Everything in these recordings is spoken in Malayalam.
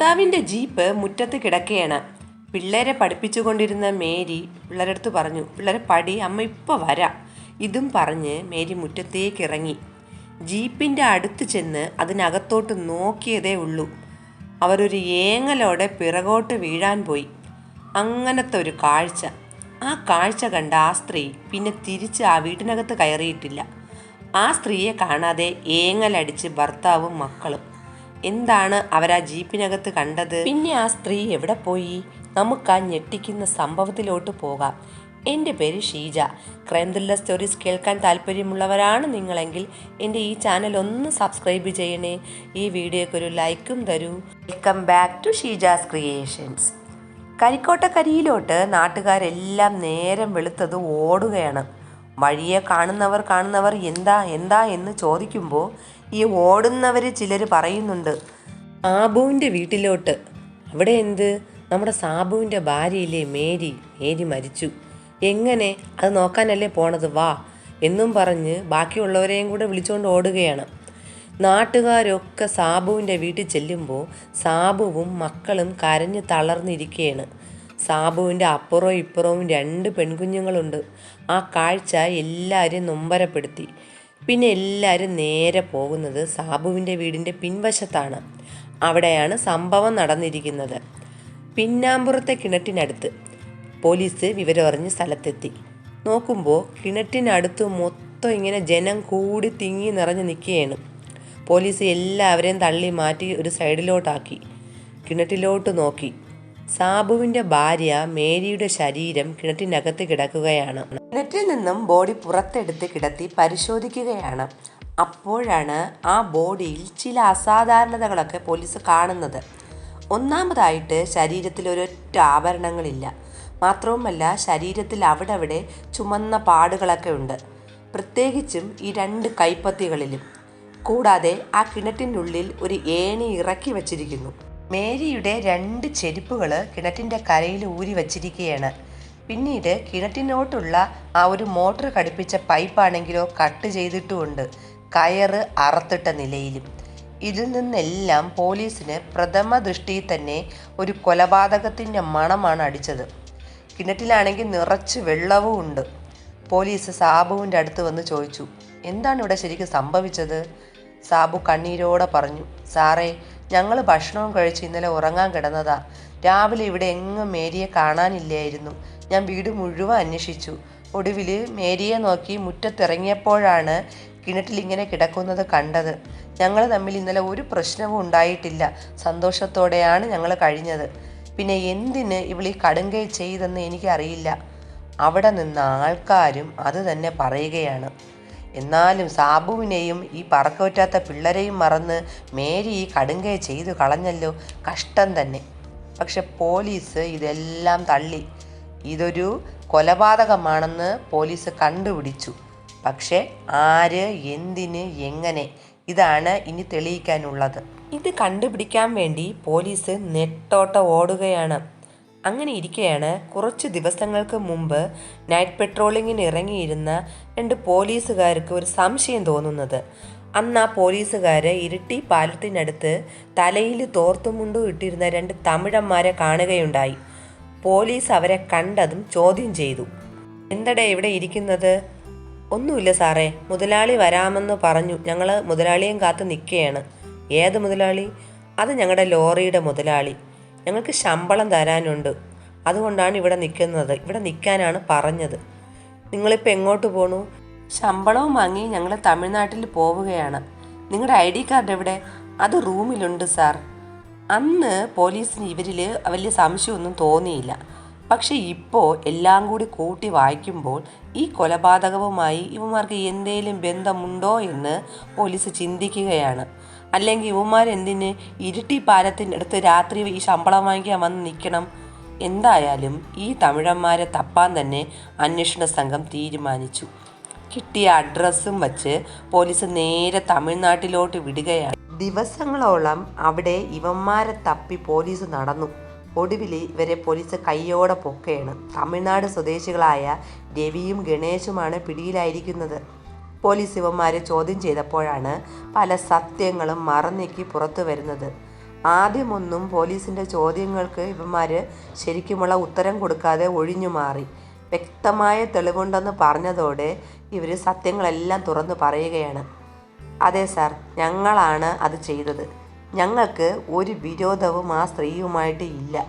ഭർത്താവിന്റെ ജീപ്പ് മുറ്റത്ത് കിടക്കുകയാണ് പിള്ളേരെ പഠിപ്പിച്ചുകൊണ്ടിരുന്ന മേരി പിള്ളേരുടെ അടുത്ത് പറഞ്ഞു പിള്ളേരെ പടി അമ്മ ഇപ്പോൾ വരാം. ഇതും പറഞ്ഞ് മേരി മുറ്റത്തേക്ക് ഇറങ്ങി. ജീപ്പിന്റെ അടുത്ത് ചെന്ന് അതിനകത്തോട്ട് നോക്കിയതേ ഉള്ളൂ. അവരൊരു ഏങ്ങലോടെ പിറകോട്ട് വീഴാൻ പോയി. അങ്ങനത്തെ ഒരു കാഴ്ച. ആ കാഴ്ച കണ്ട ആ സ്ത്രീ പിന്നെ തിരിച്ച് ആ വീട്ടിനകത്ത് കയറിയിട്ടില്ല. ആ സ്ത്രീയെ കാണാതെ ഏങ്ങലടിച്ച് ഭർത്താവും മക്കളും. എന്താണ് അവരാ ജീപ്പിനകത്ത് കണ്ടത്? പിന്നെ ആ സ്ത്രീ എവിടെ പോയി? നമുക്ക് ആ ഞെട്ടിക്കുന്ന സംഭവത്തിലോട്ട് പോകാം. എന്റെ പേര് ഷീജ. ക്രൈം ത്രില്ലർ സ്റ്റോറീസ് കേൾക്കാൻ താല്പര്യമുള്ളവരാണ് നിങ്ങളെങ്കിൽ എന്റെ ഈ ചാനൽ ഒന്ന് സബ്സ്ക്രൈബ് ചെയ്യണേ. ഈ വീഡിയോയ്ക്ക് ഒരു ലൈക്കും തരൂ. Welcome back to Sheeja's creations കരിക്കോട്ടക്കരിയിലോട്ട് നാട്ടുകാരെല്ലാം നേരം വെളുത്തത് ഓടുകയാണ്. വഴിയെ കാണുന്നവർ കാണുന്നവർ എന്താ എന്താ എന്ന് ചോദിക്കുമ്പോൾ ഈ ഓടുന്നവർ ചിലർ പറയുന്നുണ്ട് ആബുവിന്റെ വീട്ടിലോട്ട്. അവിടെ എന്ത്? നമ്മുടെ സാബുവിന്റെ ഭാര്യയില്ലേ മേരി മേരി മരിച്ചു. എങ്ങനെ? അത് നോക്കാനല്ലേ പോണത്? വാ എന്നും പറഞ്ഞ് ബാക്കിയുള്ളവരെയും കൂടെ വിളിച്ചുകൊണ്ട് ഓടുകയാണ്. നാട്ടുകാരൊക്കെ സാബുവിന്റെ വീട്ടിൽ ചെല്ലുമ്പോൾ സാബുവും മക്കളും കരഞ്ഞ് തളർന്നിരിക്കുകയാണ് സാബുവിന്റെ അപ്പുറവും ഇപ്പുറവും രണ്ട് പെൺകുഞ്ഞുങ്ങളുണ്ട്. ആ കാഴ്ച എല്ലാവരെയും നൊമ്പരപ്പെടുത്തി. പിന്നെ എല്ലാവരും നേരെ പോകുന്നത് സാബുവിന്റെ വീടിന്റെ പിൻവശത്താണ്. അവിടെയാണ് സംഭവം നടന്നിരിക്കുന്നത്. പിന്നാമ്പുറത്തെ കിണറ്റിനടുത്ത് പോലീസ് വിവരമറിഞ്ഞ് സ്ഥലത്തെത്തി. നോക്കുമ്പോൾ കിണറ്റിനടുത്ത് മൊത്തം ഇങ്ങനെ ജനം കൂടി തിങ്ങി നിറഞ്ഞ് നിൽക്കുകയാണ്. പോലീസ് എല്ലാവരെയും തള്ളി മാറ്റി ഒരു സൈഡിലോട്ടാക്കി. കിണറ്റിലോട്ട് നോക്കി. സാബുവിന്റെ ഭാര്യ മേരിയുടെ ശരീരം കിണറ്റിനകത്ത് കിടക്കുകയാണ്. കിണറ്റിൽ നിന്നും ബോഡി പുറത്തെടുത്ത് കിടത്തി പരിശോധിക്കുകയാണ്. അപ്പോഴാണ് ആ ബോഡിയിൽ ചില അസാധാരണതകളൊക്കെ പോലീസ് കാണുന്നത്. ഒന്നാമതായിട്ട് ശരീരത്തിൽ ഒരൊറ്റ ആഭരണങ്ങളില്ല മാത്രവുമല്ല ശരീരത്തിൽ അവിടെ അവിടെ ചുമന്ന പാടുകളൊക്കെ ഉണ്ട്. പ്രത്യേകിച്ചും ഈ രണ്ട് കൈപ്പത്തികളിലും. കൂടാതെ ആ കിണറ്റിനുള്ളിൽ ഒരു ഏണി ഇറക്കി വച്ചിരിക്കുന്നു. മേരിയുടെ രണ്ട് ചെരുപ്പുകൾ കിണറ്റിന്റെ കരയിൽ ഊരി വച്ചിരിക്കുകയാണ്. പിന്നീട് കിണറ്റിനോട്ടുള്ള ആ ഒരു മോട്ടർ ഘടിപ്പിച്ച പൈപ്പാണെങ്കിലോ കട്ട് ചെയ്തിട്ടുമുണ്ട്. കയറ് അറത്തിട്ട നിലയിലും. ഇതിൽ നിന്നെല്ലാം പോലീസിന് പ്രഥമ ദൃഷ്ടിയിൽ തന്നെ ഒരു കൊലപാതകത്തിന്റെ മണമാണ് അടിച്ചത്. കിണറ്റിലാണെങ്കിൽ നിറച്ച് വെള്ളവും ഉണ്ട്. പോലീസ് സാബുവിന്റെ അടുത്ത് വന്ന് ചോദിച്ചു എന്താണ് ഇവിടെ ശരിക്കും സംഭവിച്ചത്? സാബു കണ്ണീരോടെ പറഞ്ഞു സാറേ ഞങ്ങൾ ഭക്ഷണവും കഴിച്ച് ഇന്നലെ ഉറങ്ങാൻ കിടന്നതാ. രാവിലെ ഇവിടെ എങ്ങും മേരിയെ കാണാനില്ലായിരുന്നു. ഞാൻ വീട് മുഴുവൻ അന്വേഷിച്ചു. ഒടുവിൽ മേരിയെ നോക്കി മുറ്റത്തിറങ്ങിയപ്പോഴാണ് കിണറ്റിൽ ഇങ്ങനെ കിടക്കുന്നത് കണ്ടത്. ഞങ്ങൾ തമ്മിൽ ഇന്നലെ ഒരു പ്രശ്നവും ഉണ്ടായിട്ടില്ല. സന്തോഷത്തോടെയാണ് ഞങ്ങൾ കഴിഞ്ഞത്. പിന്നെ എന്തിന് ഇവളീ കടുങ്കൈ ചെയ്തെന്ന് എനിക്കറിയില്ല. അവിടെ നിന്ന ആൾക്കാരും അത് തന്നെ പറയുകയാണ്. എന്നാലും സാബുവിനെയും ഈ പറക്കവറ്റാത്ത പിള്ളരെയും മറന്ന് മേരി ഈ കടുങ്കയെ ചെയ്തു കളഞ്ഞല്ലോ. കഷ്ടം തന്നെ. പക്ഷെ പോലീസ് ഇതെല്ലാം തള്ളി. ഇതൊരു കൊലപാതകമാണെന്ന് പോലീസ് കണ്ടുപിടിച്ചു. പക്ഷെ ആര് എന്തിന് എങ്ങനെ? ഇതാണ് ഇനി തെളിയിക്കാനുള്ളത്. ഇത് കണ്ടുപിടിക്കാൻ വേണ്ടി പോലീസ് നെട്ടോട്ട ഓടുകയാണ്. അങ്ങനെ ഇരിക്കെയാണ് കുറച്ച് ദിവസങ്ങൾക്ക് മുമ്പ് നൈറ്റ് പെട്രോളിങ്ങിന് ഇറങ്ങിയിരുന്ന രണ്ട് പോലീസുകാർക്ക് ഒരു സംശയം തോന്നുന്നത്. അന്ന് ആ പോലീസുകാർ ഇരിട്ടി പാലത്തിനടുത്ത് തലയിൽ തോർത്തുമുണ്ടും ഇട്ടിരുന്ന രണ്ട് തമിഴന്മാരെ കാണുകയുണ്ടായി. പോലീസ് അവരെ കണ്ടതും ചോദ്യം ചെയ്തു. എന്തടേ ഇവിടെ ഇരിക്കുന്നത്? ഒന്നുമില്ല സാറേ മുതലാളി വരാമെന്ന് പറഞ്ഞു. ഞങ്ങൾ മുതലാളിയും കാത്ത് നിൽക്കുകയാണ് ഏത് മുതലാളി? അത് ഞങ്ങളുടെ ലോറിയുടെ മുതലാളി. ഞങ്ങൾക്ക് ശമ്പളം തരാനുണ്ട്. അതുകൊണ്ടാണ് ഇവിടെ നിൽക്കുന്നത്. ഇവിടെ നിൽക്കാനാണ് പറഞ്ഞത്. നിങ്ങളിപ്പോൾ എങ്ങോട്ട് പോണു? ശമ്പളവും വാങ്ങി ഞങ്ങൾ തമിഴ്നാട്ടിൽ പോവുകയാണ്. നിങ്ങളുടെ ഐ ഡി കാർഡ് എവിടെ? അത് റൂമിലുണ്ട് സാർ. അന്ന് പോലീസിന് ഇവരിൽ വലിയ സംശയമൊന്നും തോന്നിയില്ല. പക്ഷേ ഇപ്പോൾ എല്ലാം കൂടി കൂട്ടി വായിക്കുമ്പോൾ ഈ കൊലപാതകവുമായി ഇവന്മാർക്ക് എന്തേലും ബന്ധമുണ്ടോ എന്ന് പോലീസ് ചിന്തിക്കുകയാണ്. അല്ലെങ്കിൽ ഇവന്മാർ എന്തിന് ഇരുട്ടി പാലത്തിന്റെ അടുത്ത് രാത്രി ഈ ശമ്പളം വാങ്ങിക്കാൻ വന്ന് നിൽക്കണം എന്തായാലും ഈ തമിഴന്മാരെ തപ്പാൻ തന്നെ അന്വേഷണ സംഘം തീരുമാനിച്ചു. കിട്ടിയ അഡ്രസ്സും വച്ച് പോലീസ് നേരെ തമിഴ്നാട്ടിലോട്ട് വിടുകയാണ്. ദിവസങ്ങളോളം അവിടെ ഇവന്മാരെ തപ്പി പോലീസ് നടന്നു. ഒടുവിൽ ഇവരെ പോലീസ് കയ്യോടെ പൊക്കയാണ് തമിഴ്നാട് സ്വദേശികളായ രവിയും ഗണേശുമാണ് പിടിയിലായിരിക്കുന്നത്. പോലീസ് ഇവന്മാരെ ചോദ്യം ചെയ്തപ്പോഴാണ് പല സത്യങ്ങളും മറന്നേക്കി പുറത്തു വരുന്നത്. ആദ്യമൊന്നും പോലീസിന്റെ ചോദ്യങ്ങൾക്ക് ഇവന്മാർ ശരിക്കുമുള്ള ഉത്തരം കൊടുക്കാതെ ഒഴിഞ്ഞു മാറി. വ്യക്തമായ തെളിവുണ്ടെന്ന് പറഞ്ഞതോടെ ഇവർ സത്യങ്ങളെല്ലാം തുറന്നു പറയുകയാണ്. അതെ സാർ ഞങ്ങളാണ് അത് ചെയ്തത്. ഞങ്ങൾക്ക് ഒരു വിരോധവും ആ സ്ത്രീയുമായിട്ട് ഇല്ല.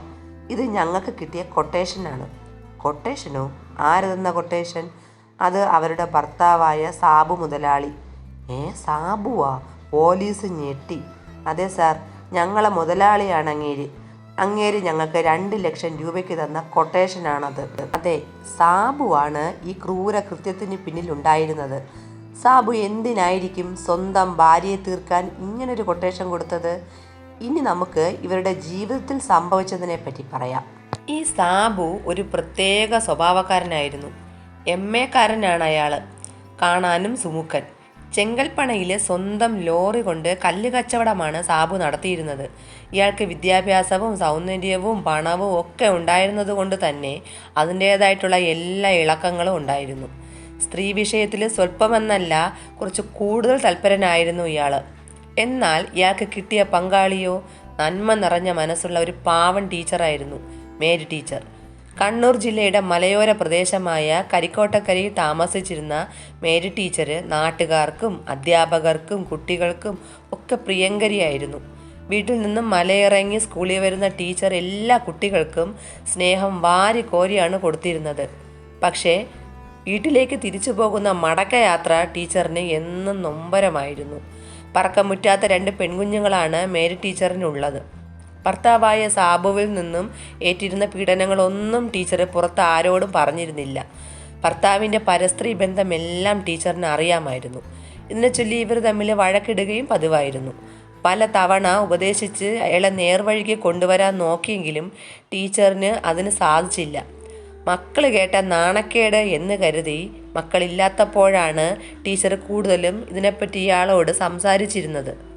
ഇത് ഞങ്ങൾക്ക് കിട്ടിയ കൊട്ടേഷനാണ്. കൊട്ടേഷനോ? ആര് തന്ന കൊട്ടേഷൻ? അത് അവരുടെ ഭർത്താവായ സാബു മുതലാളി. ഏ സാബുവാ? പോലീസ് ഞെട്ടി. അതെ സാർ. ഞങ്ങളെ മുതലാളിയാണ് അങ്ങേര്. അങ്ങേര് ഞങ്ങൾക്ക് രണ്ട് ലക്ഷം രൂപയ്ക്ക് തന്ന കൊട്ടേഷനാണത്. അതെ സാബുവാണ് ഈ ക്രൂര കൃത്യത്തിന് പിന്നിലുണ്ടായിരുന്നത് സാബു എന്തിനായിരിക്കും സ്വന്തം ഭാര്യയെ തീർക്കാൻ ഇങ്ങനൊരു കൊട്ടേഷൻ കൊടുത്തത്? ഇനി നമുക്ക് ഇവരുടെ ജീവിതത്തിൽ സംഭവിച്ചതിനെ പറ്റി പറയാം. ഈ സാബു ഒരു പ്രത്യേക സ്വഭാവക്കാരനായിരുന്നു. എം എക്കാരനാണ് അയാൾ കാണാനും സുമുഖൻ. ചെങ്കൽപ്പണയിലെ സ്വന്തം ലോറി കൊണ്ട് കല്ല് കച്ചവടമാണ് സാബു നടത്തിയിരുന്നത്. ഇയാൾക്ക് വിദ്യാഭ്യാസവും സൗന്ദര്യവും പണവും ഒക്കെ ഉണ്ടായിരുന്നത് കൊണ്ട് തന്നെ അതിന്റേതായിട്ടുള്ള എല്ലാ ഇളക്കങ്ങളും ഉണ്ടായിരുന്നു. സ്ത്രീ വിഷയത്തിൽ സ്വല്പമെന്നല്ല കുറച്ച് കൂടുതൽ തൽപരനായിരുന്നു ഇയാൾ എന്നാൽ ഇയാൾക്ക് കിട്ടിയ പങ്കാളിയോ നന്മ നിറഞ്ഞ മനസ്സുള്ള ഒരു പാവൻ ടീച്ചറായിരുന്നു മേരി ടീച്ചർ. കണ്ണൂർ ജില്ലയുടെ മലയോര പ്രദേശമായ കരിക്കോട്ടക്കരയിൽ താമസിച്ചിരുന്ന മേരി ടീച്ചർ നാട്ടുകാർക്കും അധ്യാപകർക്കും കുട്ടികൾക്കും ഒക്കെ പ്രിയങ്കരിയായിരുന്നു. വീട്ടിൽ നിന്നും മലയിറങ്ങി സ്കൂളിൽ വരുന്ന ടീച്ചർ എല്ലാ കുട്ടികൾക്കും സ്നേഹം വാരി കോരിയാണ് കൊടുത്തിരുന്നത്. പക്ഷേ വീട്ടിലേക്ക് തിരിച്ചു പോകുന്ന മടക്കയാത്ര ടീച്ചറിന് എന്നും നൊമ്പരമായിരുന്നു. പറക്കമുറ്റാത്ത രണ്ട് പെൺകുഞ്ഞുങ്ങളാണ് മേരി ടീച്ചറിനുള്ളത്. ഭർത്താവായ സാബുവിൽ നിന്നും ഏറ്റിരുന്ന പീഡനങ്ങളൊന്നും ടീച്ചർ പുറത്ത് ആരോടും പറഞ്ഞിരുന്നില്ല. ഭർത്താവിന്റെ പരസ്ത്രീ ബന്ധമെല്ലാം ടീച്ചറിന് അറിയാമായിരുന്നു. ഇതിനെ ചൊല്ലി ഇവർ തമ്മിൽ വഴക്കിടുകയും പതിവായിരുന്നു. പല തവണ ഉപദേശിച്ച് അയാളെ നേർവഴിക്ക് കൊണ്ടുവരാൻ നോക്കിയെങ്കിലും ടീച്ചറിന് അതിന് സാധിച്ചില്ല. മക്കൾ കേട്ട നാണക്കേട് എന്ന് കരുതി മക്കളില്ലാത്തപ്പോഴാണ് ടീച്ചർ കൂടുതലും ഇതിനെപ്പറ്റി ഇയാളോട് സംസാരിച്ചിരുന്നത്.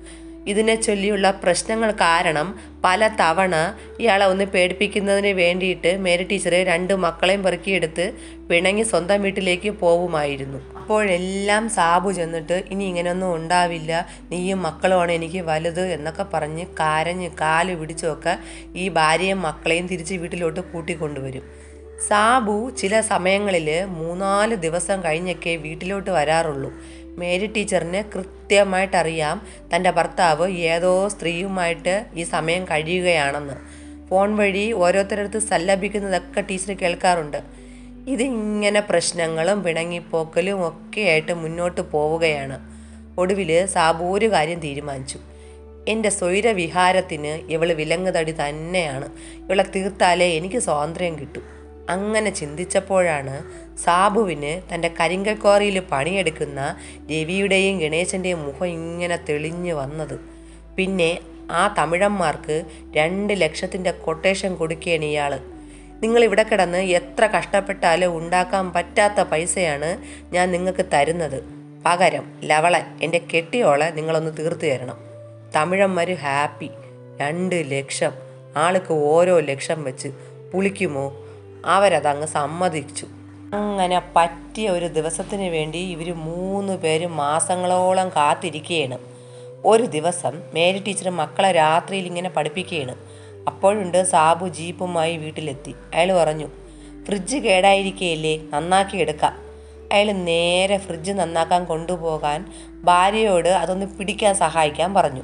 ഇതിനെ ചൊല്ലിയുള്ള പ്രശ്നങ്ങൾ കാരണം പല തവണ ഇയാളെ ഒന്ന് പേടിപ്പിക്കുന്നതിന് വേണ്ടിയിട്ട് മേരി ടീച്ചർ രണ്ട് മക്കളെയും പെറുക്കിയെടുത്ത് പിണങ്ങി സ്വന്തം വീട്ടിലേക്ക് പോവുമായിരുന്നു. അപ്പോഴെല്ലാം സാബു ചെന്നിട്ട് ഇനി ഇങ്ങനെയൊന്നും ഉണ്ടാവില്ല. നീയും മക്കളുമാണ് എനിക്ക് വലുത് എന്നൊക്കെ പറഞ്ഞ് കരഞ്ഞ് കാൽ പിടിച്ചൊക്കെ ഈ ഭാര്യയും മക്കളെയും തിരിച്ച് വീട്ടിലോട്ട് കൂട്ടിക്കൊണ്ടുവരും. സാബു ചില സമയങ്ങളിൽ മൂന്നാൽ ദിവസം കഴിഞ്ഞൊക്കെ വീട്ടിലോട്ട് വരാറുള്ളൂ. മേരി ടീച്ചറിന് കൃത്യമായിട്ട് അറിയാം തന്റെ ഭർത്താവ് ഏതോ സ്ത്രീയുമായിട്ട് ഈ സമയം കഴിയുകയാണെന്ന്. ഫോൺ വഴി ഓരോരുത്തരടുത്ത് സല്ലപിക്കുന്നതൊക്കെ ടീച്ചർ കേൾക്കാറുണ്ട്. ഇത് ഇങ്ങനെ പ്രശ്നങ്ങളും പിണങ്ങിപ്പോക്കലും ഒക്കെയായിട്ട് മുന്നോട്ട് പോവുകയാണ്. ഒടുവിൽ സാബു ഒരു കാര്യം തീരുമാനിച്ചു. എന്റെ സ്വൈരവിഹാരത്തിന് ഇവൾ വിലങ്ങുതടി തന്നെയാണ്. ഇവളെ തീർത്താലേ എനിക്ക് സ്വാതന്ത്ര്യം കിട്ടൂ. അങ്ങനെ ചിന്തിച്ചപ്പോഴാണ് സാബുവിന് തന്റെ കരിങ്കൽ കോറിയിൽ പണിയെടുക്കുന്ന രവിയുടെയും ഗണേശന്റെയും മുഖം ഇങ്ങനെ തെളിഞ്ഞു വന്നത്. പിന്നെ ആ തമിഴന്മാർക്ക് രണ്ട് ലക്ഷത്തിന്റെ കൊട്ടേഷൻ കൊടുക്കുകയാണ് ഇയാൾ നിങ്ങൾ ഇവിടെ കിടന്ന് എത്ര കഷ്ടപ്പെട്ടാലും ഉണ്ടാക്കാൻ പറ്റാത്ത പൈസയാണ് ഞാൻ നിങ്ങൾക്ക് തരുന്നത്. പകരം ലവളൻ എന്റെ കെട്ടിയോളെ നിങ്ങളൊന്ന് തീർത്തു തരണം. തമിഴന്മാർ ഹാപ്പി. രണ്ട് ലക്ഷം. ആൾക്ക് ഓരോ ലക്ഷം വെച്ച്. പുളിക്കുമോ? അവരതങ്ങ് സമ്മതിച്ചു. അങ്ങനെ പറ്റിയ ഒരു ദിവസത്തിന് വേണ്ടി ഇവർ മൂന്ന് പേരും മാസങ്ങളോളം കാത്തിരിക്കുകയാണ് ഒരു ദിവസം മേരി ടീച്ചർ മക്കളെ രാത്രിയിൽ ഇങ്ങനെ പഠിപ്പിക്കുകയാണ് അപ്പോഴുണ്ട് സാബു ജീപ്പുമായി വീട്ടിലെത്തി. അയാൾ പറഞ്ഞു ഫ്രിഡ്ജ് കേടായിരിക്കുകയല്ലേ നന്നാക്കി എടുക്കാം. അയാൾ നേരെ ഫ്രിഡ്ജ് നന്നാക്കാൻ കൊണ്ടുപോകാൻ ഭാര്യയോട് അതൊന്ന് പിടിക്കാൻ സഹായിക്കാൻ പറഞ്ഞു.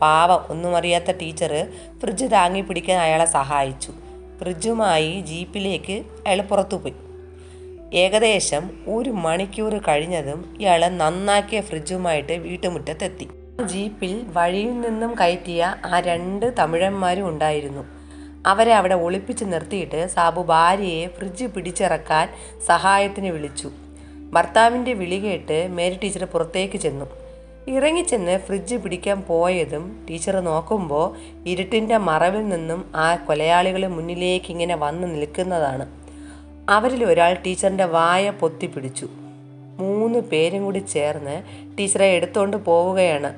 പാവം ഒന്നും അറിയാത്ത ടീച്ചർ ഫ്രിഡ്ജ് താങ്ങി പിടിക്കാൻ അയാളെ സഹായിച്ചു. ഫ്രിഡ്ജുമായി ജീപ്പിലേക്ക് അയാൾ പുറത്തുപോയി. ഏകദേശം ഒരു മണിക്കൂർ കഴിഞ്ഞതും ഇയാൾ നന്നാക്കിയ ഫ്രിഡ്ജുമായിട്ട് വീട്ടുമുറ്റത്തെത്തി. ജീപ്പിൽ വഴിയിൽ നിന്നും കയറ്റിയ ആ രണ്ട് തമിഴന്മാരും ഉണ്ടായിരുന്നു. അവരെ അവിടെ ഒളിപ്പിച്ച് നിർത്തിയിട്ട് സാബു ഭാര്യയെ ഫ്രിഡ്ജ് പിടിച്ചിറക്കാൻ സഹായത്തിന് വിളിച്ചു. ഭർത്താവിന്റെ വിളി കേട്ട് മേരി ടീച്ചർ പുറത്തേക്ക് ചെന്നു. ഇറങ്ങിച്ചെന്ന് ഫ്രിഡ്ജ് പിടിക്കാൻ പോയതും ടീച്ചർ നോക്കുമ്പോൾ ഇരുട്ടിന്റെ മറവിൽ നിന്നും ആ കൊലയാളികൾ മുന്നിലേക്ക് ഇങ്ങനെ വന്ന് നിൽക്കുന്നതാണ്. അവരിൽ ഒരാൾ ടീച്ചറിന്റെ വായ പൊത്തിപ്പിടിച്ചു മൂന്ന് പേരും കൂടി ചേർന്ന് ടീച്ചറെ എടുത്തുകൊണ്ട് പോവുകയാണ്.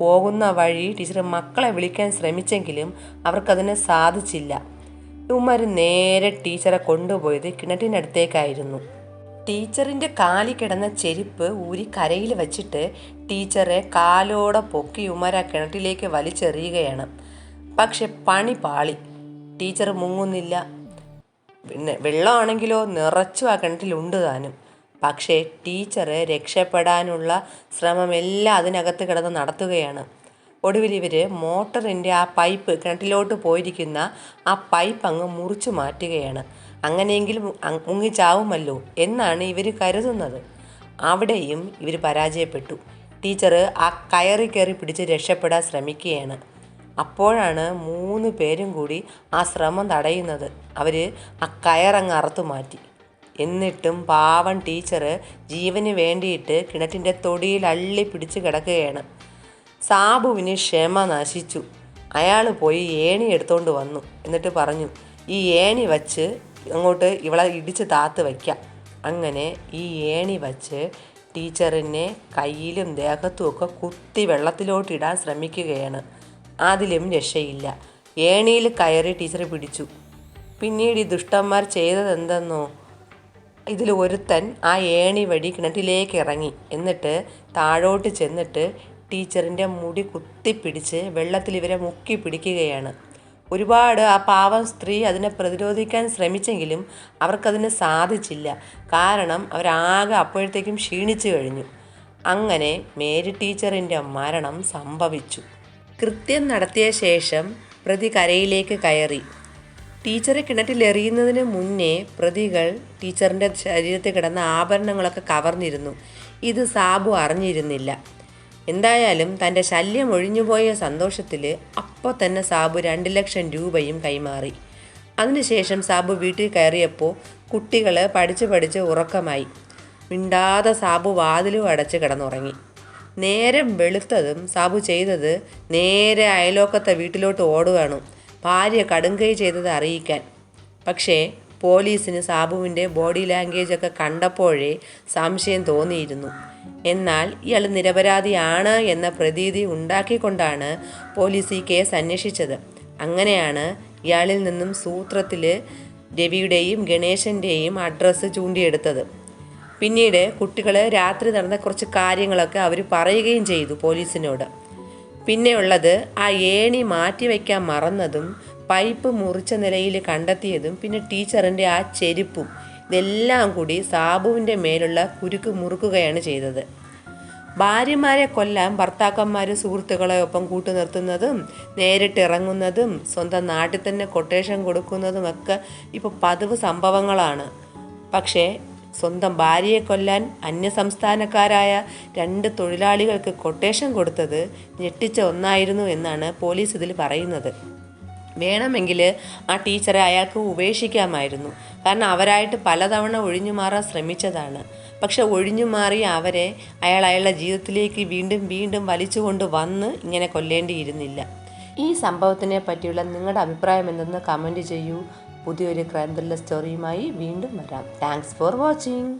പോകുന്ന വഴി ടീച്ചർ മക്കളെ വിളിക്കാൻ ശ്രമിച്ചെങ്കിലും അവർക്കതിന് സാധിച്ചില്ല. ഇവന്മാർ നേരെ ടീച്ചറെ കൊണ്ടുപോയത് കിണറ്റിനടുത്തേക്കായിരുന്നു. ടീച്ചറിന്റെ കാലി കിടന്ന ചെരുപ്പ് ഊരി കരയിൽ വച്ചിട്ട് ടീച്ചറെ കാലോടെ പൊക്കി ഉമര കിണറ്റിലേക്ക് വലിച്ചെറിയുകയാണ്. പക്ഷെ പണി പാളി. ടീച്ചർ മുങ്ങുന്നില്ല. പിന്നെ വെള്ളമാണെങ്കിലോ നിറച്ചു ആ കിണറ്റിലുണ്ട് താനും. പക്ഷേ ടീച്ചറെ രക്ഷപ്പെടാനുള്ള ശ്രമമെല്ലാം അതിനകത്ത് കിടന്ന് നടത്തുകയാണ്. ഒടുവിൽ ഇവർ മോട്ടറിന്റെ ആ പൈപ്പ് കിണറ്റിലോട്ട് പോയിരിക്കുന്ന ആ പൈപ്പ് അങ്ങ് മുറിച്ചു മാറ്റുകയാണ്. അങ്ങനെയെങ്കിലും അങ് മുങ്ങിച്ചാവുമല്ലോ എന്നാണ് ഇവർ കരുതുന്നത്. അവിടെയും ഇവർ പരാജയപ്പെട്ടു. ടീച്ചർ ആ കയറി കയറി പിടിച്ച് രക്ഷപ്പെടാൻ ശ്രമിക്കുകയാണ്. അപ്പോഴാണ് മൂന്ന് പേരും കൂടി ആ ശ്രമം തടയുന്നത്. അവർ ആ കയറങ്ങ് അറുത്തു മാറ്റി. എന്നിട്ടും പാവൻ ടീച്ചർ ജീവന് വേണ്ടിയിട്ട് കിണറ്റിന്റെ തൊടിയിൽ അള്ളി പിടിച്ച് കിടക്കുകയാണ്. സാബുവിന് ക്ഷമ നശിച്ചു. അയാൾ പോയി ഏണി എടുത്തുകൊണ്ട് വന്നു. എന്നിട്ട് പറഞ്ഞു ഈ ഏണി വച്ച് അങ്ങോട്ട് ഇവളെ ഇടിച്ച് താത്ത് വയ്ക്കാം. അങ്ങനെ ഈ ഏണി വച്ച് ടീച്ചറിനെ കയ്യിലും ദേഹത്തും ഒക്കെ കുത്തി വെള്ളത്തിലോട്ട് ഇടാൻ ശ്രമിക്കുകയാണ്. അതിലും രക്ഷയില്ല. ഏണിയിൽ കയറി ടീച്ചർ പിടിച്ചു. പിന്നീട് ഈ ദുഷ്ടന്മാർ ചെയ്തതെന്തെന്നോ? ഇതിൽ ഒരുത്തൻ ആ ഏണി വഴി കിണറ്റിലേക്ക് ഇറങ്ങി. എന്നിട്ട് താഴോട്ട് ചെന്നിട്ട് ടീച്ചറിന്റെ മുടി കുത്തിപ്പിടിച്ച് വെള്ളത്തിൽ ഇവരെ മുക്കി പിടിക്കുകയാണ്. ഒരുപാട് ആ പാവം സ്ത്രീ അതിനെ പ്രതിരോധിക്കാൻ ശ്രമിച്ചെങ്കിലും അവർക്കതിന് സാധിച്ചില്ല. കാരണം അവരാകെ അപ്പോഴത്തേക്കും ക്ഷീണിച്ചു കഴിഞ്ഞു. അങ്ങനെ മേരി ടീച്ചറിന്റെ മരണം സംഭവിച്ചു. കൃത്യം നടത്തിയ ശേഷം പ്രതി കരയിലേക്ക് കയറി. ടീച്ചറെ കിണറ്റിലെറിയുന്നതിന് മുന്നേ പ്രതികൾ ടീച്ചറിന്റെ ശരീരത്തിൽ കിടന്ന ആഭരണങ്ങളൊക്കെ കവർന്നിരുന്നു. ഇത് സാബു അറിഞ്ഞിരുന്നില്ല. എന്തായാലും തന്റെ ശല്യം ഒഴിഞ്ഞുപോയ സന്തോഷത്തിൽ അപ്പോൾ തന്നെ സാബു രണ്ട് ലക്ഷം രൂപയും കൈമാറി. അതിനുശേഷം സാബു വീട്ടിൽ കയറിയപ്പോൾ കുട്ടികൾ പഠിച്ച് പഠിച്ച് ഉറക്കമായി. മിണ്ടാതെ സാബു വാതിലും അടച്ച് കിടന്നുറങ്ങി. നേരം വെളുത്തതും സാബു ചെയ്തത് നേരെ അയലോക്കത്തെ വീട്ടിലോട്ട് ഓടുകയാണ്. ഭാര്യ കടുങ്കൈ ചെയ്തത് അറിയിക്കാൻ. പക്ഷേ പോലീസിന് സാബുവിന്റെ ബോഡി ലാംഗ്വേജ് ഒക്കെ കണ്ടപ്പോഴേ സംശയം തോന്നിയിരുന്നു. എന്നാൽ ഇയാൾ നിരപരാധിയാണ് എന്ന പ്രതീതി ഉണ്ടാക്കിക്കൊണ്ടാണ് പോലീസ് ഈ കേസ് അന്വേഷിച്ചത്. അങ്ങനെയാണ് ഇയാളിൽ നിന്നും സൂത്രത്തിൽ രവിയുടെയും ഗണേശന്റെയും അഡ്രസ്സ് ചൂണ്ടിയെടുത്തത്. പിന്നീട് കുട്ടികൾ രാത്രി നടന്ന കുറച്ച് കാര്യങ്ങളൊക്കെ അവർ പറയുകയും ചെയ്തു പോലീസിനോട്. പിന്നെയുള്ളത് ആ ഏണി മാറ്റിവെക്കാൻ മറന്നതും പൈപ്പ് മുറിച്ച നിലയിൽ കണ്ടെത്തിയതും പിന്നെ ടീച്ചറിന്റെ ആ ചെരുപ്പും ഇതെല്ലാം കൂടി സാബുവിന്റെ മേലുള്ള കുരുക്ക് മുറുക്കുകയാണ് ചെയ്തത്. ഭാര്യമാരെ കൊല്ലാൻ ഭർത്താക്കന്മാർ സുഹൃത്തുക്കളെ ഒപ്പം കൂട്ടു നിർത്തുന്നതും നേരിട്ട് ഇറങ്ങുന്നതും സ്വന്തം നാട്ടിൽ തന്നെ കൊട്ടേഷൻ കൊടുക്കുന്നതും ഒക്കെ ഇപ്പോൾ പതിവ് സംഭവങ്ങളാണ്. പക്ഷേ സ്വന്തം ഭാര്യയെ കൊല്ലാൻ അന്യസംസ്ഥാനക്കാരായ രണ്ട് തൊഴിലാളികൾക്ക് കൊട്ടേഷൻ കൊടുത്തത് ഞെട്ടിച്ച ഒന്നായിരുന്നു എന്നാണ് പോലീസ് ഇതിൽ പറയുന്നത്. വേണമെങ്കിൽ ആ ടീച്ചറെ അയാൾക്ക് ഉപേക്ഷിക്കാമായിരുന്നു. കാരണം അവരായിട്ട് പലതവണ ഒഴിഞ്ഞു മാറാൻ ശ്രമിച്ചതാണ്. പക്ഷെ ഒഴിഞ്ഞു മാറി അവരെ അയാൾ അയാളുടെ ജീവിതത്തിലേക്ക് വീണ്ടും വീണ്ടും വലിച്ചുകൊണ്ട് വന്ന് ഇങ്ങനെ കൊല്ലേണ്ടിയിരുന്നില്ല. ഈ സംഭവത്തിനെ പറ്റിയുള്ള നിങ്ങളുടെ അഭിപ്രായം എന്തെന്ന് കമന്റ് ചെയ്യൂ. പുതിയൊരു ക്രൈം ത്രില്ലർ സ്റ്റോറിയുമായി വീണ്ടും വരാം. Thanks for watching.